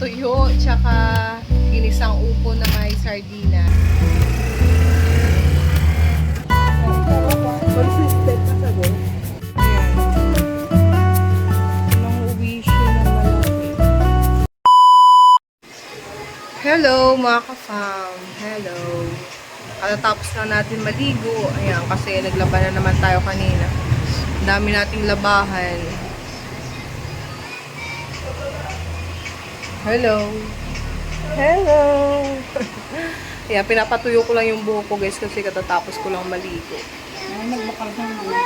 tuyo, tsaka ginisang upo na may sardina. Hello mga ka-fam. Hello. Katatapos na natin maligo. Ayan, kasi naglaban na naman tayo kanina. Ang dami nating labahan. Hello. Hello. Ayan, pinapatuyo ko lang yung buhok ko guys kasi katatapos ko lang maligo. Ay, nagbakal ng mga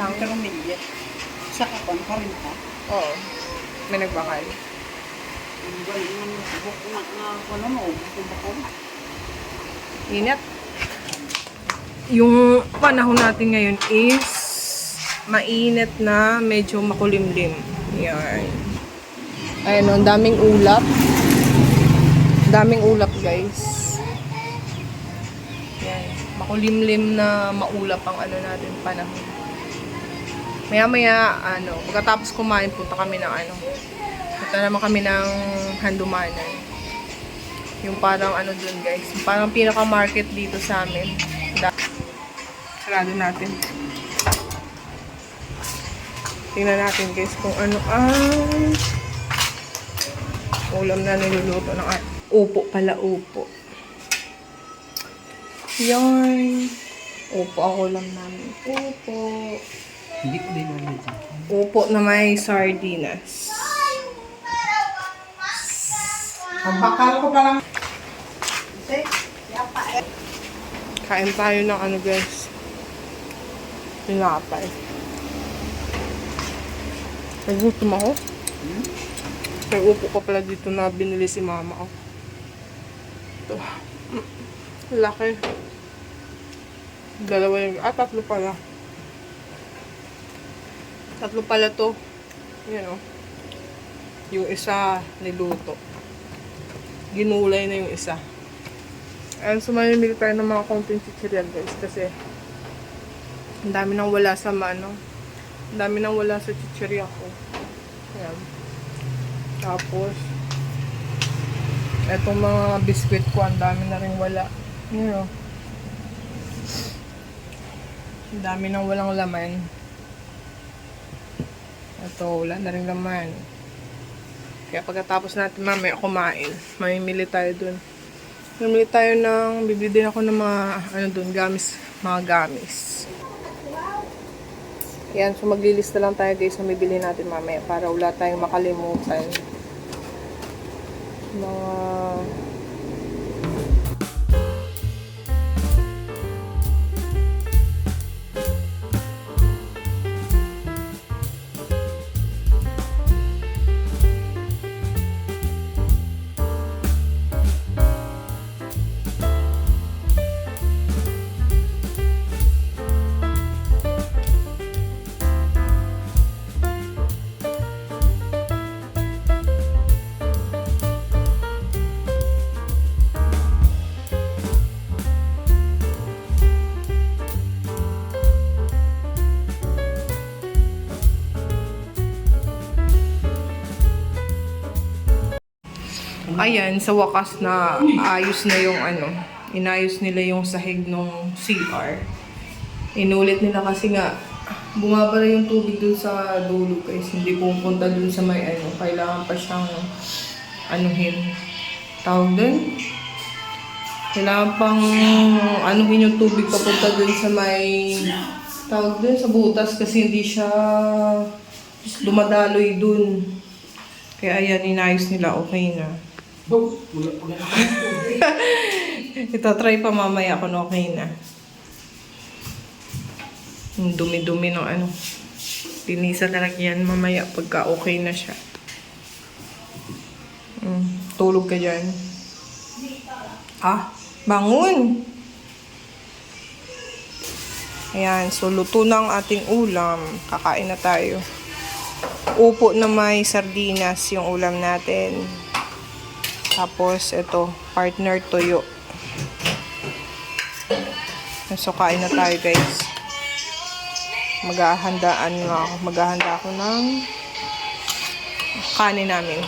Ang intermediate. Sa kakon pa rin ka. Oo. May nagbakal. Na ano. Yung panahon natin ngayon is mainit na medyo makulimlim. Yan. Ayun, ang daming ulap. Daming ulap, guys. Yan. Makulimlim na maulap ang ano natin panahon. Maya-maya, ano, pagkatapos kumain, punta kami ng ano, punta naman kami ng handumanan. Yung parang ano dun guys. Yung parang pinaka-market dito sa amin. Sarado natin. Tingnan natin guys kung ano ang ulam na niluluto ng at upo pala upo. Yan. Upo ang ulam namin. Upo. Hindi ko din dyan. Upo na may sardinas. Ang bakal ko pa lang. Kain tayo ng ano guys. Tinapay. Nagutom ako. Hmm? May upo ka pala dito na binili si mama ko. Ito. Mm. Laki. Dalawa yung... Ah, tatlo pala. Tatlo pala to. Yan o. Yung isa niluto. Ginulay na yung isa. Ayun, sumamimili tayo ng mga konting chichiryan guys. Kasi ang dami nang wala sa ano. Ang dami nang wala sa chichirya ko. Ayan. Tapos, etong mga biskwit ko, ang dami na rin wala. Yun o. Ang dami nang walang laman. Ito, wala na rin laman. Kaya pagkatapos natin mamaya kumain, mamimili tayo dun. Mamimili tayo ng, bibili din ako ng mga, ano dun, gamis, mga gamis. Yan, so maglilista lang tayo guys na bibili natin mamaya para wala tayong makalimutan. Mga... Ayan, sa wakas na ayos na yung ano, inayos nila yung sahig nung CR. Inulit nila kasi nga, bumabara yung tubig dun sa dulo guys. Hindi pupunta dun sa may ano, kailangan pa siyang anuhin. Tawag dun? Kailangan pang anuhin yung tubig papunta dun sa may tawag dun sa butas kasi hindi siya dumadaloy dun. Kaya ayan, inayos nila, okay na. Ito, try pa mamaya kung okay na. Yung dumi-dumi ng ano. Linisan na lang yan mamaya pagka okay na siya. Mm, tulog ka dyan. Ah, bangun! Ayan, so luto na ang ating ulam. Kakain na tayo. Upo na may sardinas yung ulam natin. Tapos, ito, partner tuyo. So, kain na tayo, guys. Maghahandaan nga ako. Maghahanda ako ng kanin namin.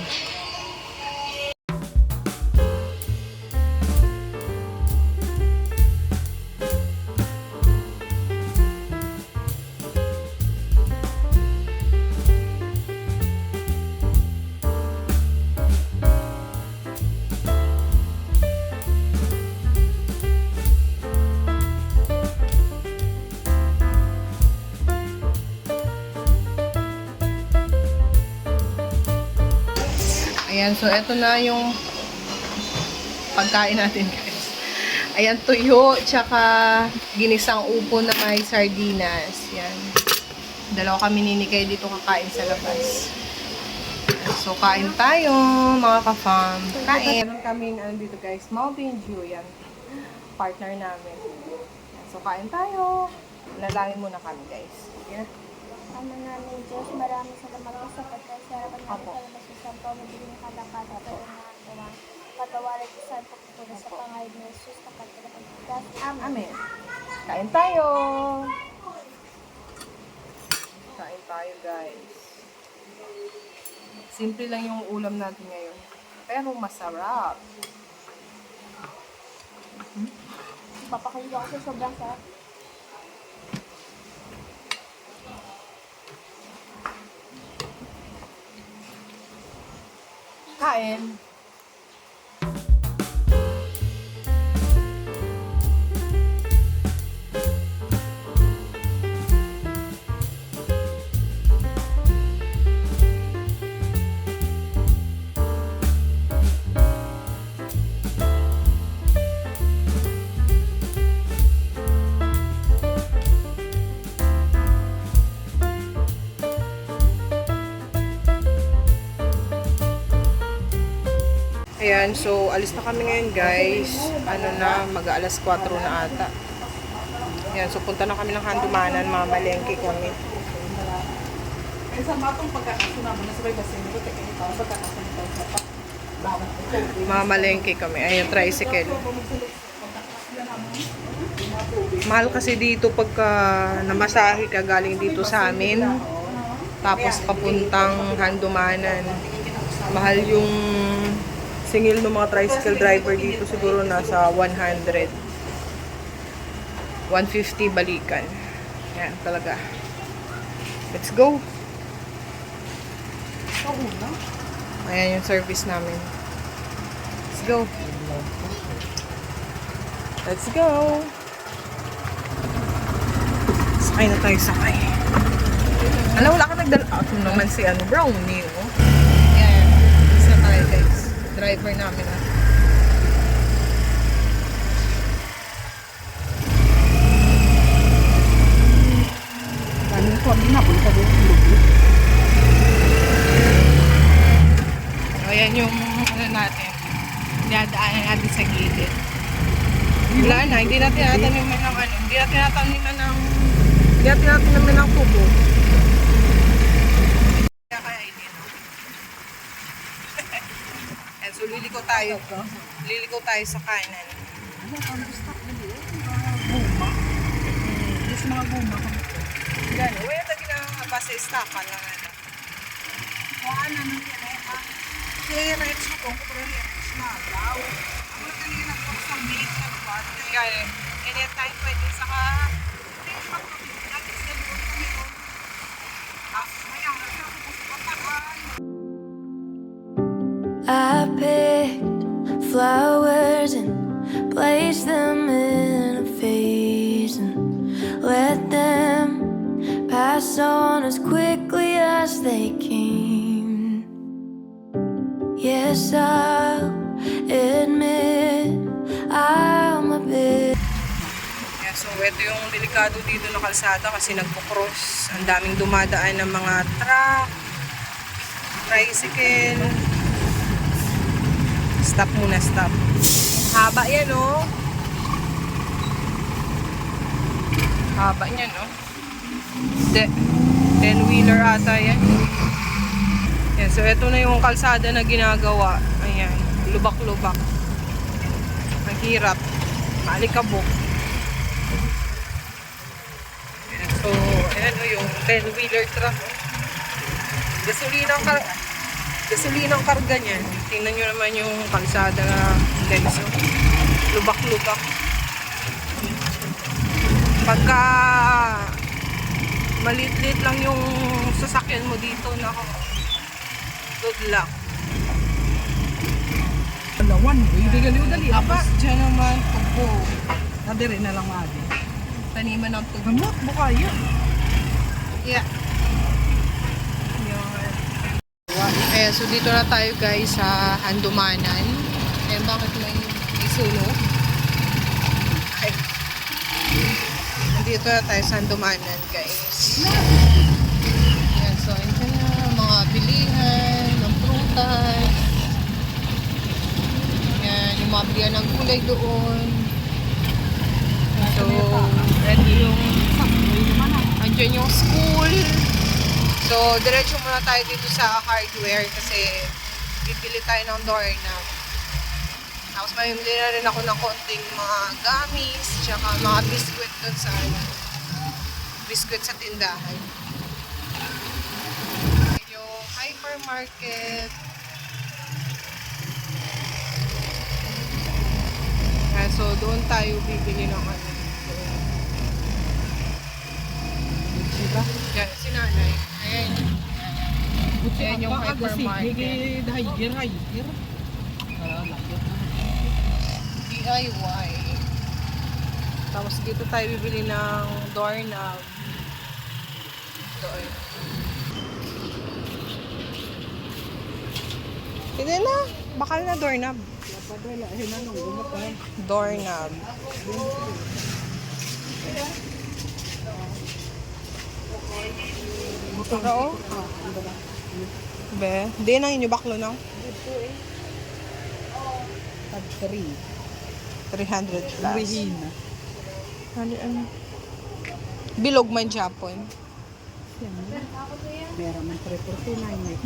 Ayan, so eto na yung pagkain natin guys. Ayan, tuyo, tsaka ginisang upo na may sardinas. Yan. Dalawa kami ninikay dito kakain sa labas. So, kain tayo, mga ka-fam. Kain. Meron kami, ano dito guys, Mountain Dew. Yan. Partner namin. So, kain tayo. Nalangin muna kami guys. Yeah. Ama namin Diyos, maraming salamat po sa pagkasarapan namin sa labas po, madaling kalakad at mga Patawarin ko sa pagkukulo sa pangayod ni Jesus na pagkakapag Amen. Amen. Kain tayo. Kain tayo, guys. Simple lang yung ulam natin ngayon. Pero masarap. Papakayo ako sa sobrang sarap. Kain. Ayan, so alis na kami ngayon guys. Ano na, mag-aalas 4 na ata. Ayan, so punta na kami ng Handumanan, mamalengke kami. Eh, sa matong pagkakasuna mo na sabay ba sa'yo, teka ito, pagkakasuna ito sa pa. Bawang ito. Mamalengke kami. Ayan, tricycle. Mahal kasi dito pagka namasahe ka galing dito sa amin. Tapos papuntang Handumanan. Mahal yung singil ng mga tricycle driver dito siguro nasa 100. 150 balikan. Yan talaga. Let's go. Ayan yung service namin. Let's go. Let's go. Sakay na tayo, sakay. Alam, wala ka nagdala. Ako naman si ano, brownie, oh. Driver namin, ah. Ano ko, hindi na, punta doon yung lubi. Ayan yung, ano natin, dinadaanan natin sa gilid. Wala na, hindi natin nataniman ng ano, hindi natin nataniman ng, hindi natin nataniman ng kubo. Kaya kaya hindi, no? And so, liliko tayo. Liliko tayo sa kanan. Ano, ang gusto ko dito, guma. Yes, mga guma. Yan, wala na ginagawa sa estakan lang ano. Kuhaan na yan, ah. Kaya rex mo kung rex na, braw. Ang mga kanina ko sa bait na ba? Kaya, anytime pwede sa ka, Kaya magpapit, natin sa doon kami. Ah, mayang, nasa ako sa patakan. I picked flowers and placed them in a vase and let them pass on as quickly as they came. Yes, I'll admit I'm a bit. Yeah, so ito yung delikado dito na kalsada kasi nagpo-cross. Ang daming dumadaan ng mga truck, tricycle. Stop muna, stop. Haba yan, oh. Haba niyan, oh. De, 10-wheeler ata yan. Yan, so ito na yung kalsada na ginagawa. Ayan, lubak-lubak. Ang hirap. Maalikabok. Ayan, so, ayan o yung 10-wheeler truck. Gasolina kar gasolina ang karga niyan. Tingnan nyo naman yung kalsada na guys. oh. Lubak-lubak. Pagka maliit-liit lang yung sasakyan mo dito, nako. Good luck. Dalawan, hindi galiw dali. Tapos dyan naman, tubo. Nadiri na lang adi. Taniman ng tubo. Gamot mo kaya. Yeah. Eh, so dito na tayo guys sa Handumanan. Ayan, bakit may, sunog? Ay. Nandito na tayo sa Handumanan guys. Ayan, so, andyan na mga bilihan ng prutas. Ayan, yung mga bilihan ng gulay doon. So, ready yung andyan yung school. So, diretso muna tayo dito sa hardware kasi bibili tayo ng doorknob. Tapos mamimili na rin ako ng konting mga gamis, tsaka mga biskwit dun sa ano, biskwit sa tindahan. Yung hypermarket. Ayan, so, doon tayo bibili ng ano. Diba? Yan, si nanay. Ayan. Ayan yung hypermarket. Higir, higir. DIY. Tapos dito tayo bibili ng doorknob. Doon. Hindi na. Bakal na doorknob. Gumapay. Doorknob. Ito oh. Be, di na inyo baklo na. Tag 3. 300 plus. Rihina. Ano, ano? Bilog man Japon. Meron man 349, may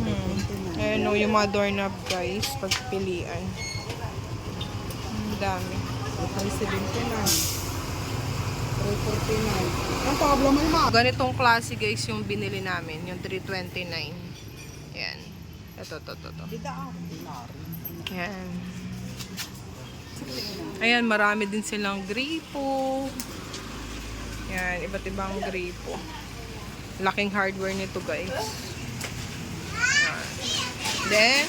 349. Ayan o, yung mga doorknob guys, pagpilian. Ang dami. 379. 349. Ang tabla mo ma. Ganitong klase guys yung binili namin, yung 329. Yan. Ito, ito. Dita ako. Yan. Ayan, marami din silang gripo. Yan, iba't ibang gripo. Laking hardware nito guys. Yan. Then,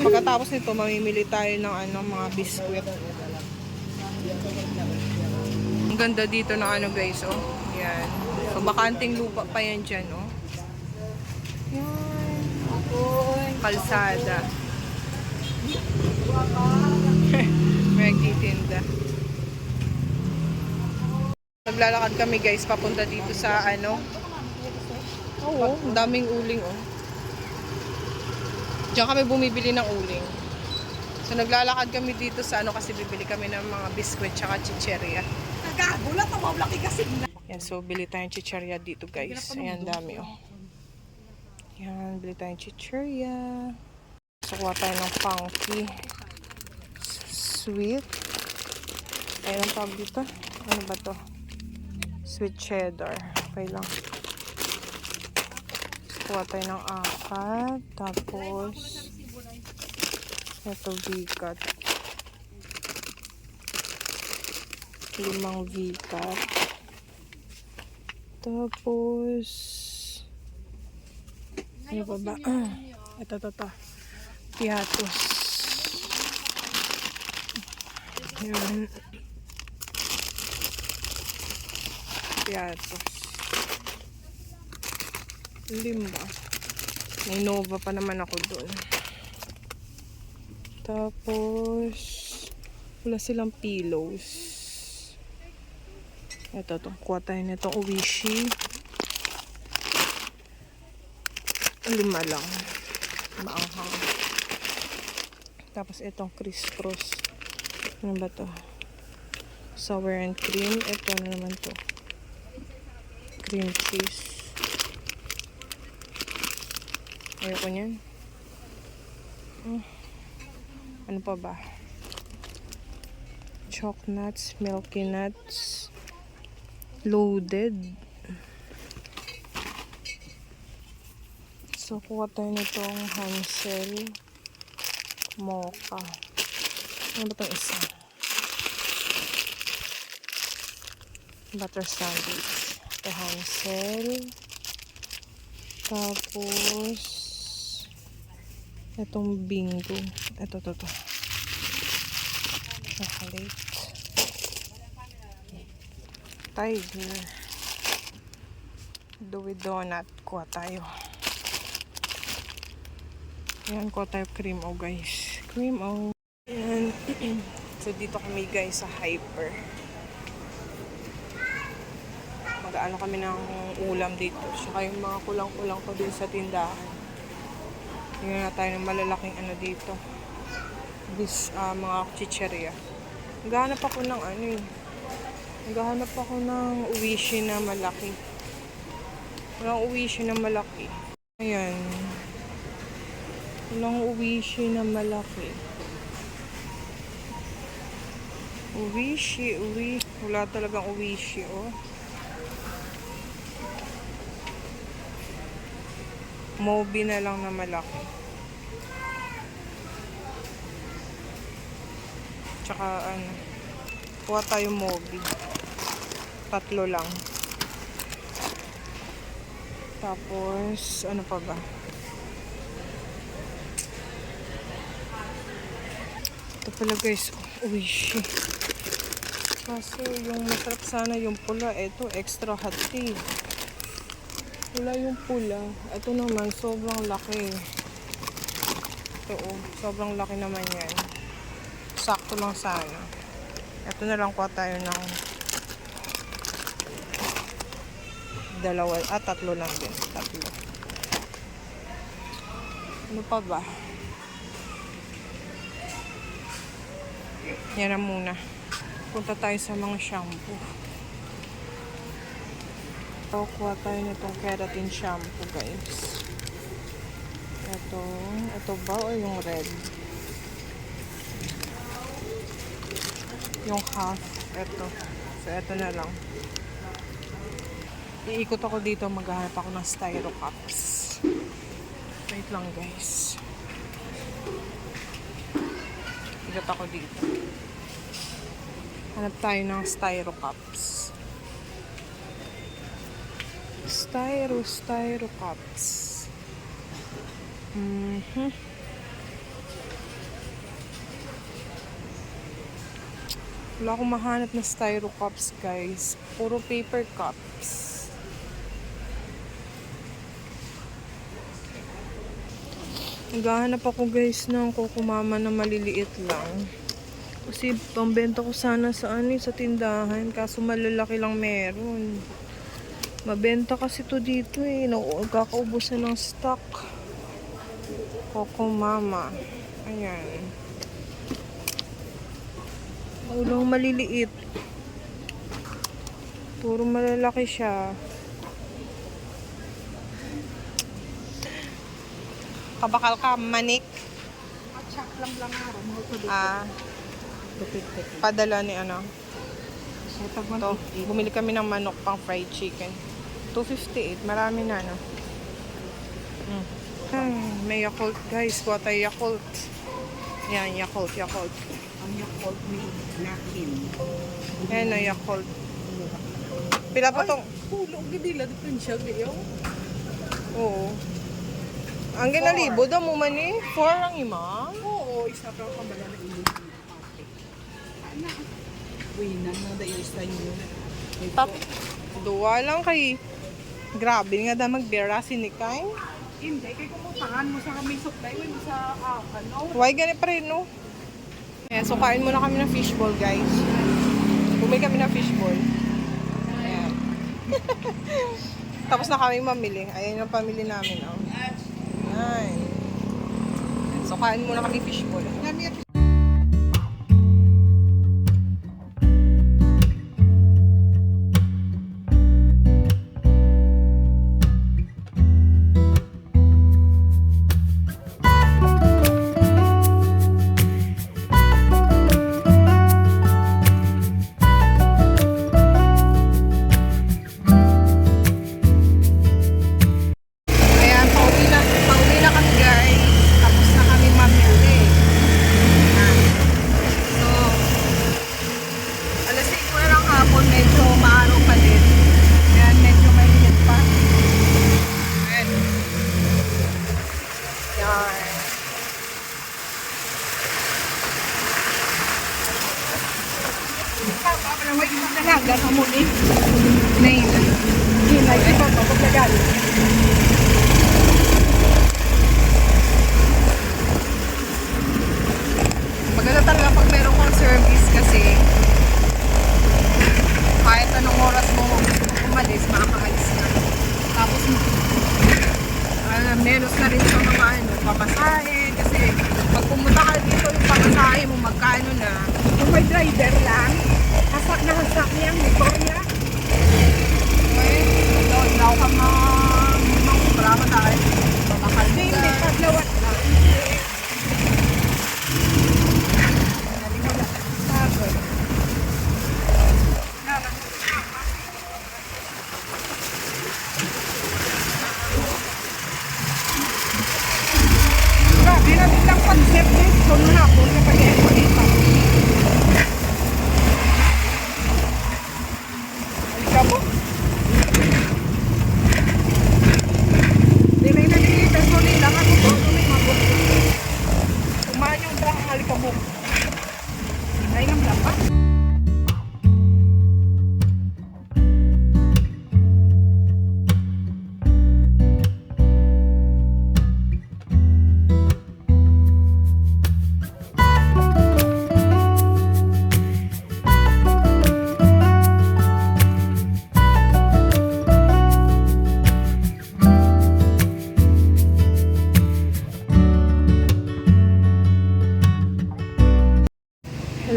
pagkatapos nito, mamimili tayo ng ano, mga biskwit. Ang ganda dito ng ano guys, oh. Yan. So, bakanting lupa pa yan dyan, oh. Yan. Kalsada. May nagtitinda. Naglalakad kami guys, papunta dito sa ano. Oo, ang daming uling, oh. Diyan kami bumibili ng uling. So, naglalakad kami dito sa ano kasi bibili kami ng mga biskwit tsaka chicheria. Nagagulat ako, laki kasi. Yan, so bili tayong chicheria dito guys. Ayan, dami oh. Yan, bili tayong chicheria. So, kuha tayo ng funky. Sweet. Ayun ang tawag dito. Ano ba to? Sweet cheddar. Okay lang. Kuha tayo ng apat. Tapos, ito bigat. Limang bigat. Tapos, ano pa ba? Ah, ito, ito, ito. Piatos. Yun. Piatos. Lima. May Nova pa naman ako doon. Tapos, wala silang pillows. Ito, ito. Kuha tayo nitong Uwishi. Lima lang. Maanghang. Tapos itong crisscross. Ano ba to? Sour and cream. Ito ano naman to? Cream cheese. Ayoko niyan. Hmm. Ano pa ba? Chalk nuts, milky nuts, loaded. So, kuha tayo nitong Hansel Mocha. Ano ba itong isa? Butter sandwich. Ito Hansel. Tapos, itong bingo. Ito, ito, ito. Chocolate. Tiger. Dewey Donut. Kuha tayo. Ayan, kuha tayo cream o guys. Cream o. Ayan. so, dito kami guys sa Hyper. Mag-ano kami ng ulam dito. Saka yung mga kulang-kulang ko din sa tindahan. Tingnan na tayo ng malalaking ano dito. This, ah, mga chicheria. Naghahanap ako ng ano eh. Naghahanap ako ng uwishi na malaki. Walang uwishi na malaki. Ayan. Walang uwishi na malaki. Uwishi, uwi. Wala talagang uwishi, oh. Mobi na lang na malaki. Tsaka ano, kuha tayo Mobi. Tatlo lang. Tapos, ano pa ba? Ito pala guys, uwishi. Kaso yung masarap sana yung pula, ito extra hot Wala yung pula. Ito naman, sobrang laki. Ito oh, sobrang laki naman yan. Sakto lang sana. Ito na lang kuha tayo ng dalawa, ah, tatlo lang din. Tatlo. Ano pa ba? Yan na muna. Punta tayo sa mga shampoo. So, kuha tayo nitong keratin shampoo, guys. Ito, ito ba o yung red? Yung half, ito. So, ito na lang. Iikot ako dito, maghahanap ako ng styro cups. Wait lang, guys. Ikot ako dito. Hanap tayo ng styro cups. Styro, styro cups. Mhm. Wala akong mahanap na styro cups, guys. Puro paper cups. Naghahanap ako guys ng kukumama na maliliit lang. Kasi pambenta ko sana sa ano sa tindahan. Kaso malalaki lang meron. Mabenta kasi to dito eh. Nagkakaubos na ng stock. Coco Mama. Ayan. Ulang maliliit. Puro malalaki siya. Kabakal ka, manik. At siya lang lang ito. Ah, padala ni ano. So, tag To, bumili kami ng manok pang fried chicken. 258, marami na no. Mm. Ay, may Yakult guys, kuha tayo Yakult. Yan, Yakult, Yakult. Ang Yakult ni Nakin. Yan na Yakult. Pila pa tong? Hulog gidila siya ngayon. Oo. Ang ginalibo daw mo man eh. Four ang ima. Oo, isa pa ka bala na ilig pati. Ana. Uy, nan na da isa niyo. Tap. Duwa lang kay. Grabe nga da magbera sinikay. Hindi, kay kumutangan mo sa kami supply mo sa ah, ano. Why gani pa rin, no? Ayan, so kain muna kami ng fishball, guys. Bumili kami ng fishball. Ayan. Tapos na kami mamili. Ayan yung pamili namin, oh. Ayan. So kain muna kami fishball. Ayan,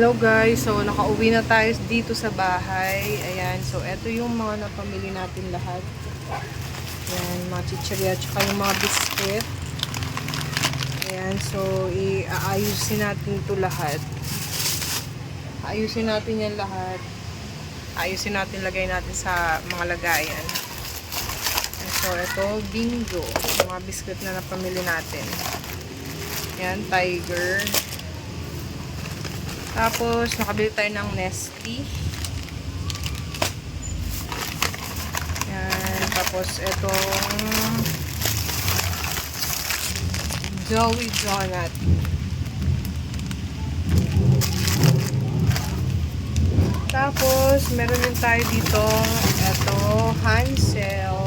Hello guys, so nakauwi na tayo dito sa bahay. Ayan, so eto yung mga napamili natin lahat. Ayan, mga chichirya, tsaka yung mga biscuit. Ayan, so i-aayusin natin ito lahat. Ayusin natin yan lahat. Ayusin natin, lagay natin sa mga lagayan. And so, ito, bingo. Mga biscuit na napamili natin. Ayan, tiger. Tapos, nakabili tayo ng Nestle. Yan. Tapos, itong Joey Donut. Tapos, meron din tayo dito ito, Hansel.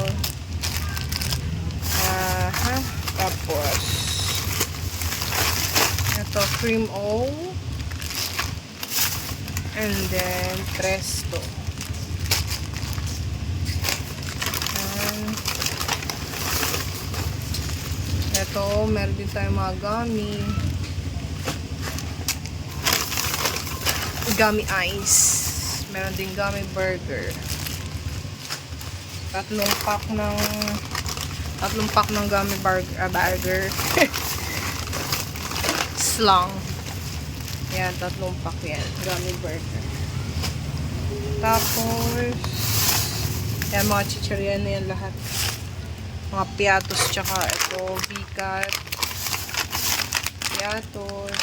Ah, ha? Tapos, ito, cream O. And then, Presto. And, ito, meron din tayong mga gummy. Gummy ice. Meron din gummy burger. Tatlong pack ng tatlong pack ng gummy burger, ah, burger. Slang. Yan, tatlong pack yan. Gummy burger. Tapos, yan, mga chichirya na yan lahat. Mga piatos, tsaka ito, bikat. Piatos.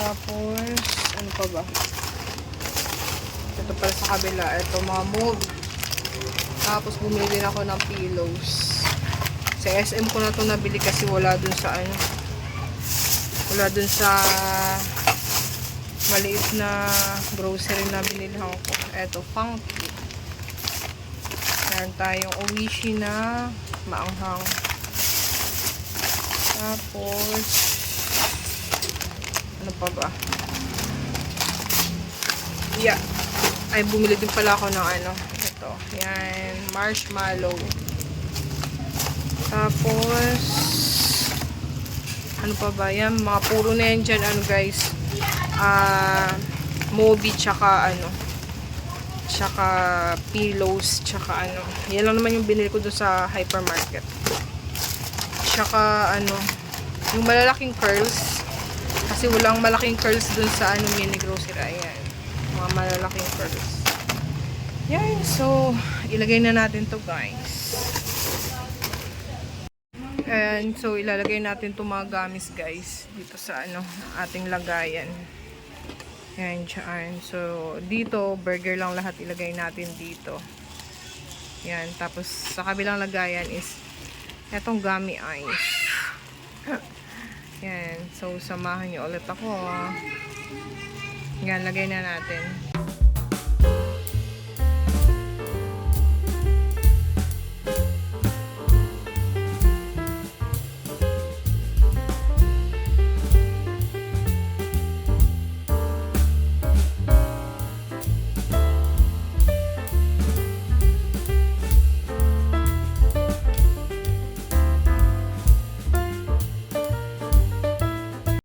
Tapos, ano pa ba? Ito pala sa kabila. Ito, mga movie. Tapos, bumili din ako ng pillows. Sa SM ko na to nabili kasi wala dun sa ano, wala dun sa maliit na grocery na binilhan ko. Eto, funky. Meron tayong owishi na maanghang. Tapos, ano pa ba? Yeah. Ay, bumili din pala ako ng ano. Ito. Yan. Marshmallow. Tapos, ano pa ba yan? Mga puro na yan dyan, ano guys. Ah, Moby, tsaka ano. Tsaka pillows, tsaka ano. Yan lang naman yung binili ko doon sa hypermarket. Tsaka ano, yung malalaking curls. Kasi walang malaking curls dun sa ano mini grocery. Ayan. Mga malalaking curls. Yan. So, ilagay na natin to guys. And so ilalagay natin itong mga gamis guys dito sa ano ating lagayan. Yan dyan. So dito burger lang lahat ilagay natin dito. Yan. Tapos sa kabilang lagayan is etong gummy ice. Yan. So samahan niyo ulit ako. ah. Yan. Lagay na natin.